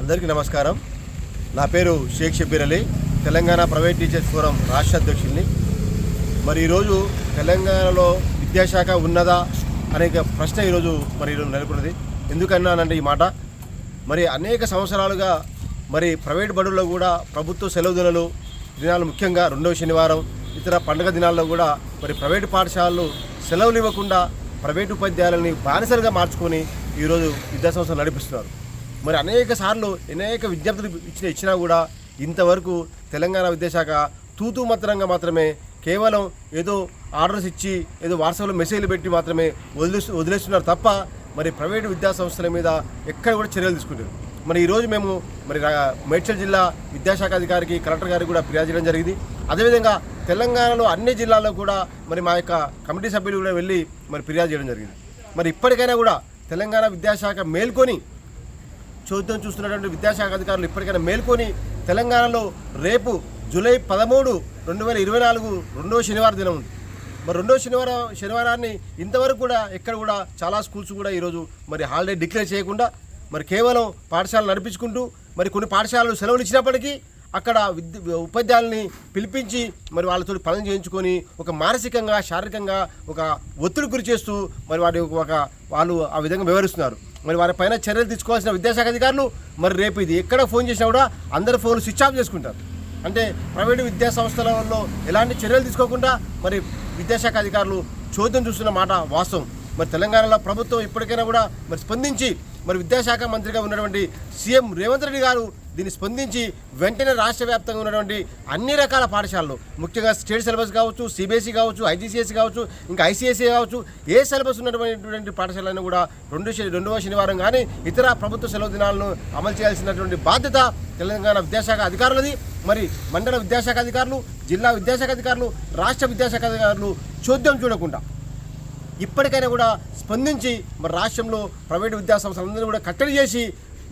అందరికీ నమస్కారం. నా పేరు Shaik Shabbir Ali Telangana private teachers forum రాష్ట్ర అధ్యక్షుడిని మరి ఈరోజు తెలంగాణలో విద్యాశాఖ ఉన్నదా అనే ప్రశ్న ఈరోజు మరి ఈరోజు నెలకొన్నది. ఎందుకన్నానంటే ఈ మాట? మరి అనేక సంవత్సరాలుగా మరి ప్రైవేట్ బడుల్లో కూడా ప్రభుత్వ సెలవు దినాలు దినాలు ముఖ్యంగా రెండవ శనివారం ఇతర పండుగ దినాల్లో కూడా మరి ప్రైవేటు పాఠశాలలు సెలవులు ఇవ్వకుండా ప్రైవేటు ఉపాధ్యాయులని బానిసలుగా మార్చుకొని ఈరోజు విద్యా సంస్థలు నడిపిస్తున్నారు. మరి అనేక సార్లు అనేక విజ్ఞప్తులు ఇచ్చిన ఇచ్చినా కూడా ఇంతవరకు తెలంగాణ విద్యాశాఖ తూతూ మాత్రంగా మాత్రమే కేవలం ఏదో ఆర్డర్స్ ఇచ్చి ఏదో వాట్సాప్లో మెసేజ్లు పెట్టి మాత్రమే వదిలేస్తు వదిలేస్తున్నారు తప్ప మరి ప్రైవేటు విద్యా సంస్థల మీద ఎక్కడ కూడా చర్యలు తీసుకుంటారు. మరి ఈరోజు మేము మరి మేడ్చల్ జిల్లా విద్యాశాఖ అధికారికి కలెక్టర్ గారికి కూడా ఫిర్యాదు చేయడం జరిగింది. అదేవిధంగా తెలంగాణలో అన్ని జిల్లాల్లో కూడా మరి మా యొక్క కమిటీ సభ్యులు కూడా వెళ్ళి మరి ఫిర్యాదు చేయడం జరిగింది. మరి ఇప్పటికైనా కూడా తెలంగాణ విద్యాశాఖ మేల్కొని చోద్యం చూస్తున్నటువంటి విద్యాశాఖ అధికారులు ఇప్పటికైనా మేల్కొని తెలంగాణలో రేపు జూలై పదమూడు రెండు వేల ఇరవై నాలుగు రెండవ శనివారం దినం ఉంది. మరి రెండవ శనివారం శనివారాన్ని ఇంతవరకు కూడా ఎక్కడ కూడా చాలా స్కూల్స్ కూడా ఈరోజు మరి హాలిడే డిక్లేర్ చేయకుండా మరి కేవలం పాఠశాలలు నడిపించుకుంటూ మరి కొన్ని పాఠశాలలు సెలవులు ఇచ్చినప్పటికీ అక్కడ విద్య ఉపాధ్యాయుల్ని పిలిపించి మరి వాళ్ళతో పనులు చేయించుకొని ఒక మానసికంగా శారీరకంగా ఒక ఒత్తిడి గురి చేస్తూ మరి వాటి ఒక వాళ్ళు ఆ విధంగా వివరిస్తున్నారు మరి వారి పైన చర్యలు తీసుకోవాల్సిన విద్యాశాఖ అధికారులు మరి రేపు ఇది ఎక్కడ ఫోన్ చేసినా కూడా అందరు ఫోన్లు స్విచ్ ఆఫ్ చేసుకుంటారు. అంటే ప్రైవేటు విద్యా సంస్థలలో ఎలాంటి చర్యలు తీసుకోకుండా మరి విద్యాశాఖ అధికారులు చోద్యం చూస్తున్న మాట వాస్తవం. మరి తెలంగాణలో ప్రభుత్వం ఇప్పటికైనా కూడా మరి స్పందించి మరి విద్యాశాఖ మంత్రిగా ఉన్నటువంటి సీఎం రేవంత్ రెడ్డి గారు దీన్ని స్పందించి వెంటనే రాష్ట్ర వ్యాప్తంగా ఉన్నటువంటి అన్ని రకాల పాఠశాలలు ముఖ్యంగా స్టేట్ సిలబస్ కావచ్చు సిబిఎస్ఈ కావచ్చు ఐజీసీఎస్సీ కావచ్చు ఇంకా ఐసీఎస్సీ కావచ్చు ఏ సిలబస్ ఉన్నటువంటి పాఠశాలను కూడా రెండు రెండవ శనివారం కానీ ఇతర ప్రభుత్వ సెలవు దినాలను అమలు చేయాల్సినటువంటి బాధ్యత తెలంగాణ విద్యాశాఖ అధికారులది. మరి మండల విద్యాశాఖ అధికారులు జిల్లా విద్యాశాఖ అధికారులు రాష్ట్ర విద్యాశాఖ అధికారులు చోద్యం చూడకుండా ఇప్పటికైనా కూడా స్పందించి మరి రాష్ట్రంలో ప్రైవేటు విద్యాసంస్థలందరూ కూడా కట్టడి చేసి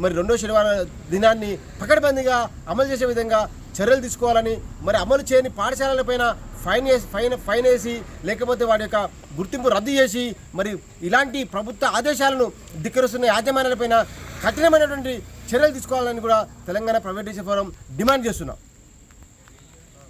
మరి రెండో శనివారం దినాన్ని పకడ్బందీగా అమలు చేసే విధంగా చర్యలు తీసుకోవాలని మరి అమలు చేయని పాఠశాలలపైన ఫైన్ వేసి ఫైన్ ఫైన్ వేసి లేకపోతే వాడి యొక్క గుర్తింపు రద్దు చేసి మరి ఇలాంటి ప్రభుత్వ ఆదేశాలను ధిక్కరిస్తున్న యాజమాన్యాలపైన కఠినమైనటువంటి చర్యలు తీసుకోవాలని కూడా తెలంగాణ ప్రైవేటైజేషన్ ఫోరం డిమాండ్ చేస్తున్నాం.